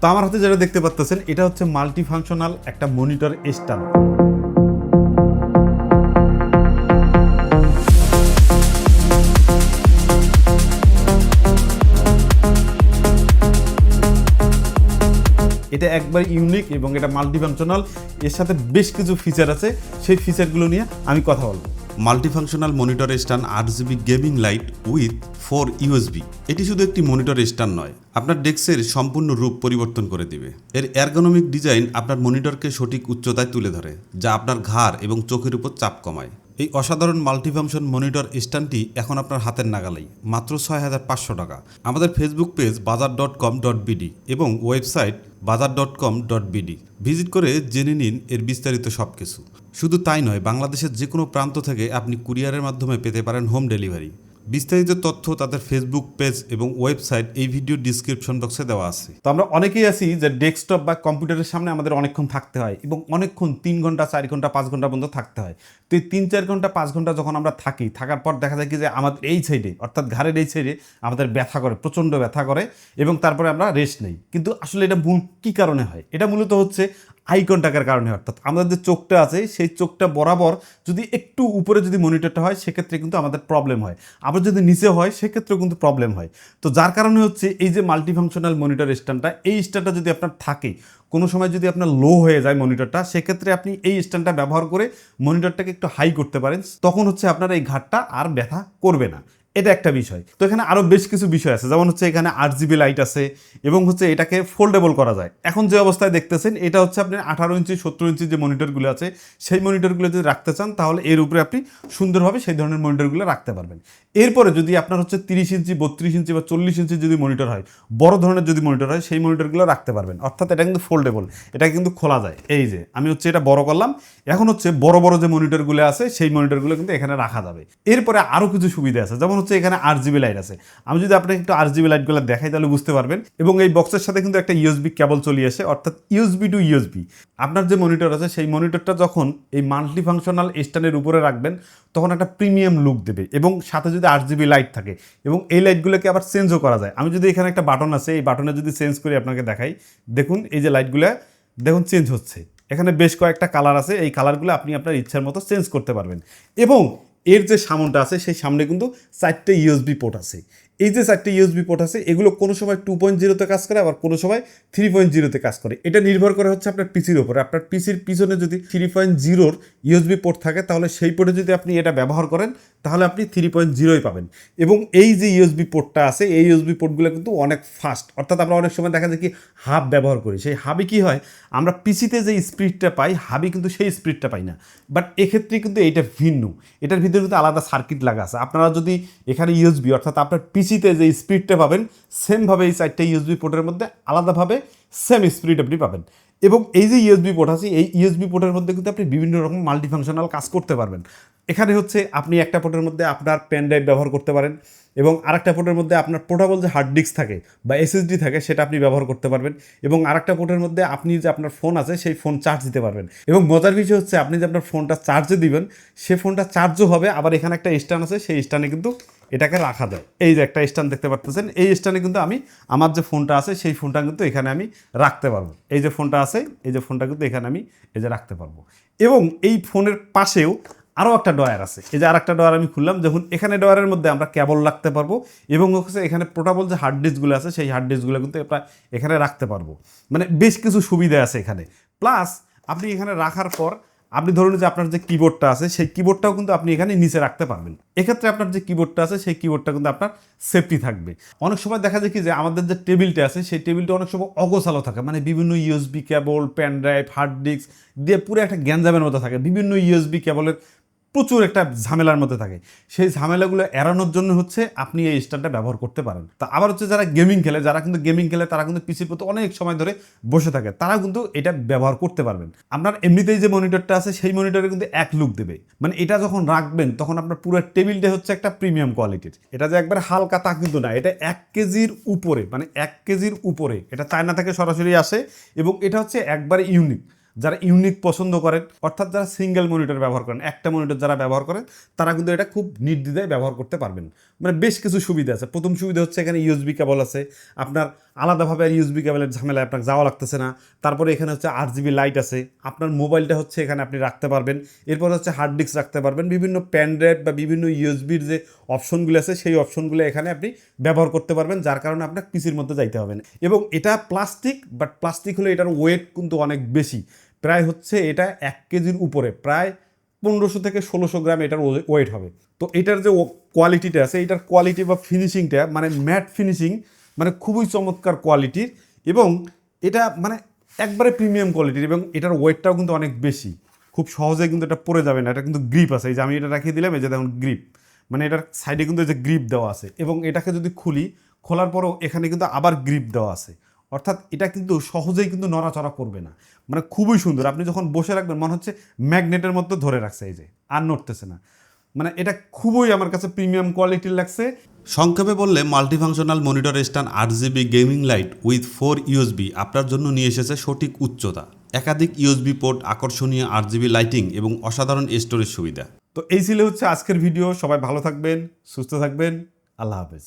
তো আমার হাতে যেটা দেখতে পাচ্ছেন এটা হচ্ছে মাল্টি ফাংশনাল একটা মনিটর স্ট্যান্ড এটা একবার ইউনিক এবং এটা মাল্টিফাংশনাল এর সাথে বেশ কিছু ফিচার আছে। সেই ফিচারগুলো নিয়ে আমি কথা বলব। মাল্টিফাংশনাল মনিটর স্ট্যান্ড আট GB gaming light with four USB. এটি শুধু একটি মনিটর স্ট্যান্ড নয়, আপনার ডেস্কের সম্পূর্ণ রূপ পরিবর্তন করে দিবে। এর এরগোনমিক ডিজাইন আপনার মনিটরকে সঠিক উচ্চতায় তুলে ধরে, যা আপনার ঘাড় এবং চোখের উপর চাপ কমায়। এই অসাধারণ মাল্টিফাংশন মনিটর স্ট্যান্ডটি এখন আপনার হাতের নাগালেই, মাত্র ছয় হাজার পাঁচশো টাকা। আমাদের Facebook page Bazar dot com dot BD এবং website Bazar dot com dot BD. Visit করে জেনে নিন এর বিস্তারিত সব কিছু শুধু তাই নয়, বাংলাদেশের যে কোনো প্রান্ত থেকে আপনি কুরিয়ারের মাধ্যমে পেতে পারেন হোম ডেলিভারি। বিস্তারিত তথ্য তাদের ফেসবুক পেজ এবং ওয়েবসাইট এই ভিডিও ডিসক্রিপশন বক্সে দেওয়া আছে। তো আমরা অনেকেই আছি যে ডেস্কটপ বা কম্পিউটারের সামনে আমাদের অনেকক্ষণ থাকতে হয় এবং অনেকক্ষণ তিন ঘণ্টা, চার ঘণ্টা, পাঁচ ঘণ্টা পর্যন্ত থাকতে হয়। তো এই তিন, চার ঘণ্টা, পাঁচ ঘণ্টা যখন আমরা থাকি, থাকার পর দেখা যায় কি যে আমাদের এই সাইডে অর্থাৎ ঘাড়ের এই সাইডে আমাদের ব্যথা করে, প্রচণ্ড ব্যথা করে এবং তারপরে আমরা রেস্ট নেই। কিন্তু আসলে এটা মূল কী কারণে হয়? এটা মূলত হচ্ছে আই কন্ট্যাক্টের কারণে অর্থাৎ আমাদের যে চোখটা আছে, সেই চোখটা বরাবর যদি একটু উপরে যদি মনিটরটা হয়, সেক্ষেত্রে কিন্তু আমাদের প্রবলেম হয়। আবার যদি নিচে হয়, সেক্ষেত্রেও কিন্তু প্রবলেম হয়। তো যার কারণে হচ্ছে এই যে মাল্টিফাংশনাল মনিটর স্ট্যান্ডটা এই স্ট্যান্ডটা যদি আপনার থাকে, কোনো সময় যদি আপনার লো হয়ে যায় মনিটরটা সেক্ষেত্রে আপনি এই স্ট্যান্ডটা ব্যবহার করে মনিটরটাকে একটু হাই করতে পারেন, তখন হচ্ছে আপনার এই ঘাটটা আর ব্যথা করবে না। এটা একটা বিষয়। তো এখানে আরও বেশ কিছু বিষয় আছে। যেমন হচ্ছে এখানে আট জিবি লাইট আছে এবং হচ্ছে এটাকে ফোল্ডেবল করা যায়। এখন যে অবস্থায় দেখতেছেন, এটা হচ্ছে আপনি আঠারো ইঞ্চি, সত্তর ইঞ্চি যে মনিটরগুলো আছে, সেই মনিটরগুলো যদি রাখতে চান, তাহলে এর উপরে আপনি সুন্দরভাবে সেই ধরনের মনিটরগুলো রাখতে পারবেন। এরপরে যদি আপনার হচ্ছে তিরিশ ইঞ্চি, বত্রিশ ইঞ্চি বা চল্লিশ ইঞ্চি যদি মনিটর হয়, বড় ধরনের যদি মনিটর হয়, সেই মনিটরগুলো রাখতে পারবেন। অর্থাৎ এটা কিন্তু ফোল্ডেবল এটা কিন্তু খোলা যায়। এই যে, আমি হচ্ছে এটা বড় করলাম, এখন হচ্ছে বড় বড় যে মনিটরগুলো আছে, সেই মনিটরগুলো কিন্তু এখানে রাখা যাবে। এরপরে আরও কিছু সুবিধা আছে। যেমন হচ্ছে এখানে আর জিবি লাইট আছে। আমি যদি আপনাকে একটু আর জিবি লাইটগুলো দেখাই তাহলে বুঝতে পারবেন। এবং এই বক্সের সাথে কিন্তু একটা ইউএসবি কেবল চলে আসে, অর্থাৎ ইউএসবি টু ইউএসবি আপনার যে মনিটর আছে, সেই মনিটরটা যখন এই মাল্টি ফাংশনাল স্ট্যান্ডের উপরে রাখবেন, তখন একটা প্রিমিয়াম লুক দেবে এবং সাথে যদি আর জিবি লাইট থাকে এবং এই লাইটগুলোকে আবার চেঞ্জও করা যায়। আমি যদি এখানে একটা বাটন আছে, এই বাটনে যদি চেঞ্জ করি আপনাকে দেখাই। দেখুন, এই যে লাইটগুলো দেখুন চেঞ্জ হচ্ছে। এখানে বেশ কয়েকটা কালার আছে, এই কালারগুলো আপনি আপনার ইচ্ছার মতো চেঞ্জ করতে পারবেন। এবং এর যে সামনটা আছে সেই সামনে কিন্তু চারটে ইউএসবি পোর্ট আছে। এই যে চারটে ইউএসবি পোর্ট আছে, এগুলো কোনো সময় টু পয়েন্ট জিরোতে কাজ করে, আবার কোনো সময় থ্রি পয়েন্ট জিরোতে কাজ করে। এটা নির্ভর করে হচ্ছে আপনার পিসির ওপরে আপনার পিসির পিছনে যদি থ্রি পয়েন্ট জিরোর ইউএসবি পোর্ট থাকে, তাহলে সেই পোর্টে যদি আপনি এটা ব্যবহার করেন, তাহলে আপনি থ্রি পয়েন্ট জিরোই পাবেন। এবং এই যে ইউএসবি পোর্টটা আছে, এই ইউএসবি পোর্টগুলো কিন্তু অনেক ফাস্ট অর্থাৎ আমরা অনেক সময় দেখা যায় কি হাব ব্যবহার করি। সেই হাবি কি হয়, আমরা পিসিতে যে স্পিডটা পাই হাবি কিন্তু সেই স্পিডটা পাই না। বাট এক্ষেত্রে কিন্তু এইটা ভিন্ন। এটার ভিতরে কিন্তু আলাদা সার্কিট লাগা আছে। আপনারা যদি এখানে ইউএসবি অর্থাৎ আপনার পিসিতে যে স্পিডটা পাবেন সেমভাবে এই চারটে ইউএসবি পোর্টের মধ্যে আলাদাভাবে সেম স্পিড আপনি পাবেন। এবং এই যে ইউএসবি পোর্ট আছে, এই ইউএসবি পোর্টের মধ্যে কিন্তু আপনি বিভিন্ন রকম মাল্টিফাংশনাল কাজ করতে পারবেন। এখানে হচ্ছে আপনি একটা পোর্টের মধ্যে আপনার পেন ড্রাইভ ব্যবহার করতে পারেন এবং আরেকটা পোর্টের মধ্যে আপনার পোর্টেবল যে হার্ড ডিস্ক থাকে বা এসএসডি থাকে সেটা আপনি ব্যবহার করতে পারবেন এবং আরেকটা পোর্টের মধ্যে আপনি যে আপনার ফোন আছে সেই ফোন চার্জ দিতে পারবেন। এবং মজার বিষয় হচ্ছে আপনি যে আপনার ফোনটা চার্জে দিবেন, সে ফোনটা চার্জও হবে, আবার এখানে একটা স্ট্যান্ড আছে, সেই স্ট্যান্ডে কিন্তু এটাকে রাখা যায়। এই যে একটা স্ট্যান্ড দেখতে পাচ্ছেন, এই স্ট্যান্ডে কিন্তু আমি আমার যে ফোনটা আছে সেই ফোনটা কিন্তু এখানে আমি রাখতে পারব। এই যে ফোনটা আছে, এই যে ফোনটা কিন্তু এখানে আমি এই যে রাখতে পারব। এবং এই ফোনের পাশেও আরও একটা ডয়ার আছে। এই যে আর একটা ডয়ার আমি খুললাম, দেখুন, এখানে ডয়ারের মধ্যে আমরা কেবল রাখতে পারব এবং হচ্ছে এখানে পোর্টাবল যে হার্ড ডিস্কগুলো আছে, সেই হার্ড ডিস্কগুলো কিন্তু আমরা এখানে রাখতে পারব। মানে বেশ কিছু সুবিধা আছে এখানে। প্লাস আপনি এখানে রাখার পর আপনি ধরুন যে আপনার যে কিবোর্ডটা আছে, সেই কিবোর্ডটাও কিন্তু আপনি এখানে নিচে রাখতে পারবেন। এক্ষেত্রে আপনার যে কিবোর্ডটা আছে, সেই কিবোর্ডটা কিন্তু আপনার সেফটি থাকবে। অনেক সময় দেখা যায় কি যে আমাদের যে টেবিলটা আছে, সেই টেবিলটা অনেক সময় অগোছালো থাকে। মানে বিভিন্ন USB cable pen drive hard disk দিয়ে পুরো একটা গ্যাঞ্জামের মতো থাকে। বিভিন্ন ইউএসবি কেবলের প্রচুর একটা ঝামেলার মধ্যে থাকে। সেই ঝামেলাগুলো এড়ানোর জন্য হচ্ছে আপনি এই স্ট্যান্ডটা ব্যবহার করতে পারেন। তা আবার হচ্ছে যারা গেমিং খেলে, যারা কিন্তু গেমিং খেলে, তারা কিন্তু পিসির প্রতি অনেক সময় ধরে বসে থাকে। তারা কিন্তু এটা ব্যবহার করতে পারবেন। আপনার এমনিতেই যে মনিটরটা আছে, সেই মনিটরে কিন্তু এক লুক দেবে। মানে এটা যখন রাখবেন, তখন আপনার পুরো টেবিলটা হচ্ছে একটা প্রিমিয়াম কোয়ালিটির এটা যে একবার হালকা তা কিন্তু না, এটা এক কেজির উপরে মানে এক কেজির উপরে, এটা চায়না থেকে সরাসরি আসে এবং এটা হচ্ছে একবারে ইউনিক যারা ইউনিক পছন্দ করেন, অর্থাৎ যারা সিঙ্গেল মনিটর ব্যবহার করেন, একটা মনিটর যারা ব্যবহার করেন, তারা কিন্তু এটা খুব নির্দ্বিধায় ব্যবহার করতে পারবেন। মানে বেশ কিছু সুবিধা আছে। প্রথম সুবিধা হচ্ছে এখানে ইউএসবি কেবল আছে। আপনার আলাদাভাবে আর ইউএসবি কেবলের ঝামেলায় আপনার যাওয়া লাগতেছে না। তারপরে এখানে হচ্ছে আট জিবি লাইট আছে। আপনার মোবাইলটা হচ্ছে এখানে আপনি রাখতে পারবেন। এরপর হচ্ছে হার্ড ডিস্ক রাখতে পারবেন। বিভিন্ন প্যান ড্রাইভ বা বিভিন্ন ইউএসবির যে অপশনগুলো আছে, সেই অপশনগুলো এখানে আপনি ব্যবহার করতে পারবেন, যার কারণে আপনার পিসির মধ্যে যাইতে হবে না। এবং এটা প্লাস্টিক বাট প্লাস্টিক হলে এটার ওয়েট কিন্তু অনেক বেশি। প্রায় হচ্ছে এটা এক কেজির উপরে, প্রায় পনেরোশো থেকে ষোলোশো গ্রাম এটার ওয়েট হবে। তো এটার যে কোয়ালিটিটা আছে, এটার কোয়ালিটি বা ফিনিশিংটা মানে ম্যাট ফিনিশিং মানে খুবই চমৎকার কোয়ালিটির এবং এটা মানে একবারে প্রিমিয়াম কোয়ালিটির এবং এটার ওয়েটটাও কিন্তু অনেক বেশি। খুব সহজে কিন্তু এটা পড়ে যাবে না, এটা কিন্তু গ্রিপ আছে। এই যে আমি এটা রাখিয়ে দিলাম, এই যে দেখুন গ্রিপ মানে এটার সাইডে কিন্তু এই যে গ্রিপ দেওয়া আছে এবং এটাকে যদি খুলি, খোলার পরও এখানে কিন্তু আবার গ্রিপ দেওয়া আছে। অর্থাৎ এটা কিন্তু সহজেই কিন্তু নড়াচড়া করবে না। মানে খুবই সুন্দর। আপনি যখন বসে রাখবেন মনে হচ্ছে ম্যাগনেটের মধ্যে ধরে রাখছে এই যে আর নড়তেছে না। মানে এটা খুবই আমার কাছে প্রিমিয়াম কোয়ালিটির লাগছে। সংক্ষেপে বললে মাল্টিফাংশনাল মনিটর স্ট্যান্ড আট GB gaming light with four USB আপনার জন্য নিয়ে এসেছে সঠিক উচ্চতা। একাধিক ইউএসবি পোর্ট আকর্ষণীয় আট জিবি লাইটিং এবং অসাধারণ স্টোরেজ সুবিধা। তো এই ছিল হচ্ছে আজকের ভিডিও সবাই ভালো থাকবেন সুস্থ থাকবেন। আল্লাহ হাফেজ।